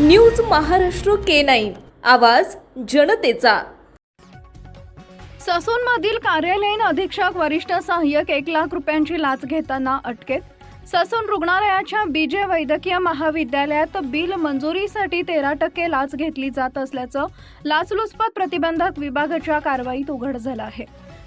News Maharashtra K nine. आवाज जनतेचा. ससूनमधील कार्यालयीन अधीक्षक वरिष्ठ सहाय्यक एक लाख रुपयांची लाच घेताना अटकेत. ससून रुग्णालयाच्या बीजे वैद्यकीय महाविद्यालयात बिल मंजुरीसाठी तेरा टक्के लाच घेतली जात असल्याचं लाचलुचपत प्रतिबंधक विभागाच्या कारवाईत उघड झालं आहे.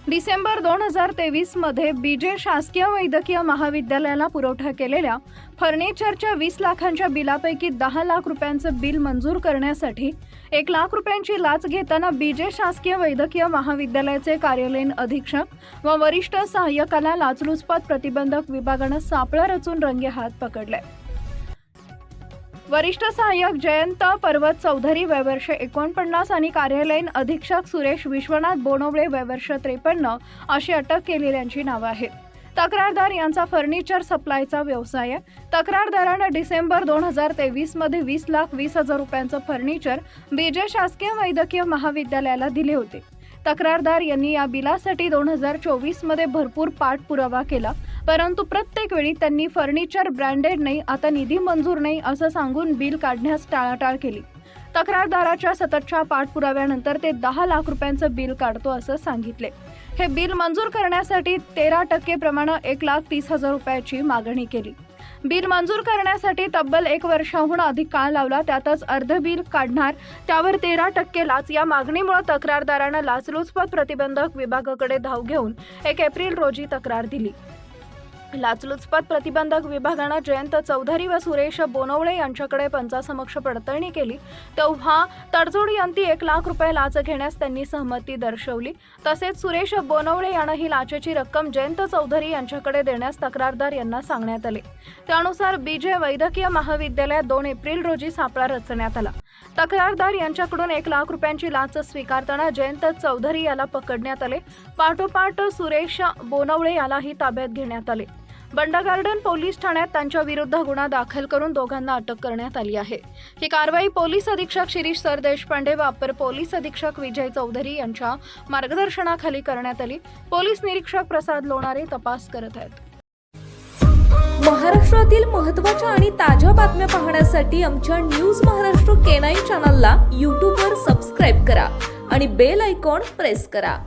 डिसेंबर दोन हजार तेवीसमध्ये बीजे शासकीय वैद्यकीय महाविद्यालयाला पुरवठा केलेल्या फर्निचरच्या वीस लाखांच्या बिलापैकी दहा लाख रुपयांचं बिल मंजूर करण्यासाठी एक लाख रुपयांची लाच घेताना बीजे शासकीय वैद्यकीय महाविद्यालयाचे कार्यालयीन अधीक्षक व वरिष्ठ सहाय्यकाला लाचलुचपत प्रतिबंधक विभागानं सापळा रचून रंगेहात पकडले वरिष्ठ सहाय्यक जयंत पर्वत चौधरी वयवर्ष एकोणपन्नास आणि कार्यालयीन अधीक्षक सुरेश विश्वनाथ बोनवळे वयवर्ष त्रेपन्न अशी अटक केलेल्यांची नावं आहेत. तक्रारदार यांचा फर्निचर सप्लायचा व्यवसाय. आहे तक्रारदारानं डिसेंबर दोन हजार तेवीसमध्ये वीस लाख वीस हजार रुपयांचं फर्निचर बीजे शासकीय वैद्यकीय महाविद्यालयाला दिले होते. तक्रारदार यांनी या बिलासाठी दोन हजार चोवीसमध्ये भरपूर पाठपुरावा केला. परंतु प्रत्येक वेळी त्यांनी फर्निचर ब्रँडेड नाही आता निधी मंजूर नाही असं सांगून बिल काढण्यास टाळाटाळ केली. तक्रारदाराच्या सततच्या पाठपुराव्यानंतर ते दहा लाख रुपयांचं बिल काढतो असं सांगितले. हे बिल मंजूर करण्यासाठी तेरा टक्के प्रमाणे एक लाख तीस हजार रुपयाची मागणी केली. बिल मंजूर करण्यासाठी तब्बल एक वर्षाहून अधिक काळ लावला त्यातच अर्ध बिल काढणार त्यावर तेरा टक्के लाच. या मागणीमुळे तक्रारदारानं लाचलुचपत प्रतिबंधक विभागाकडे धाव घेऊन एक एप्रिल रोजी तक्रार दिली. लाचलुचपत प्रतिबंधक विभागानं जयंत चौधरी व सुरेश बोनवळे यांच्याकडे पंचासमक्ष पडताळणी केली. तेव्हा तडजोडी अंती एक लाख रुपये लाच घेण्यास त्यांनी सहमती दर्शवली. तसेच सुरेश बोनवळे यानं ही लाचेची रक्कम जयंत चौधरी यांच्याकडे देण्यास तक्रारदार यांना सांगण्यात आले. त्यानुसार बीजे वैद्यकीय महाविद्यालयात दोन एप्रिल रोजी सापळा रचण्यात आला. तक्रारदार यांच्याकडून एक लाख रुपयांची लाच स्वीकारताना जयंत चौधरी याला पकडण्यात आले. पाठोपाठ सुरेश बोनवळे यालाही ताब्यात घेण्यात आले. बंडा गार्डन पोलीस ठाण्यात त्यांच्या विरुद्ध गुन्हा दाखल करून दोघांना अटक करण्यात आली आहे. ही कारवाई पोलीस अधीक्षक शिरीष सर देशपांडे व अपर पोलीस अधीक्षक विजय चौधरी यांच्या मार्गदर्शनाखाली करण्यात आली. पोलीस निरीक्षक प्रसाद लोणारे तपास करत आहेत. महाराष्ट्रातील महत्त्वाच्या आणि ताज्या बातम्या पाहण्यासाठी आमच्या न्यूज महाराष्ट्र केनाईन चॅनलला यूट्यूबवर सबस्क्राईब करा आणि बेल आयकॉन प्रेस करा.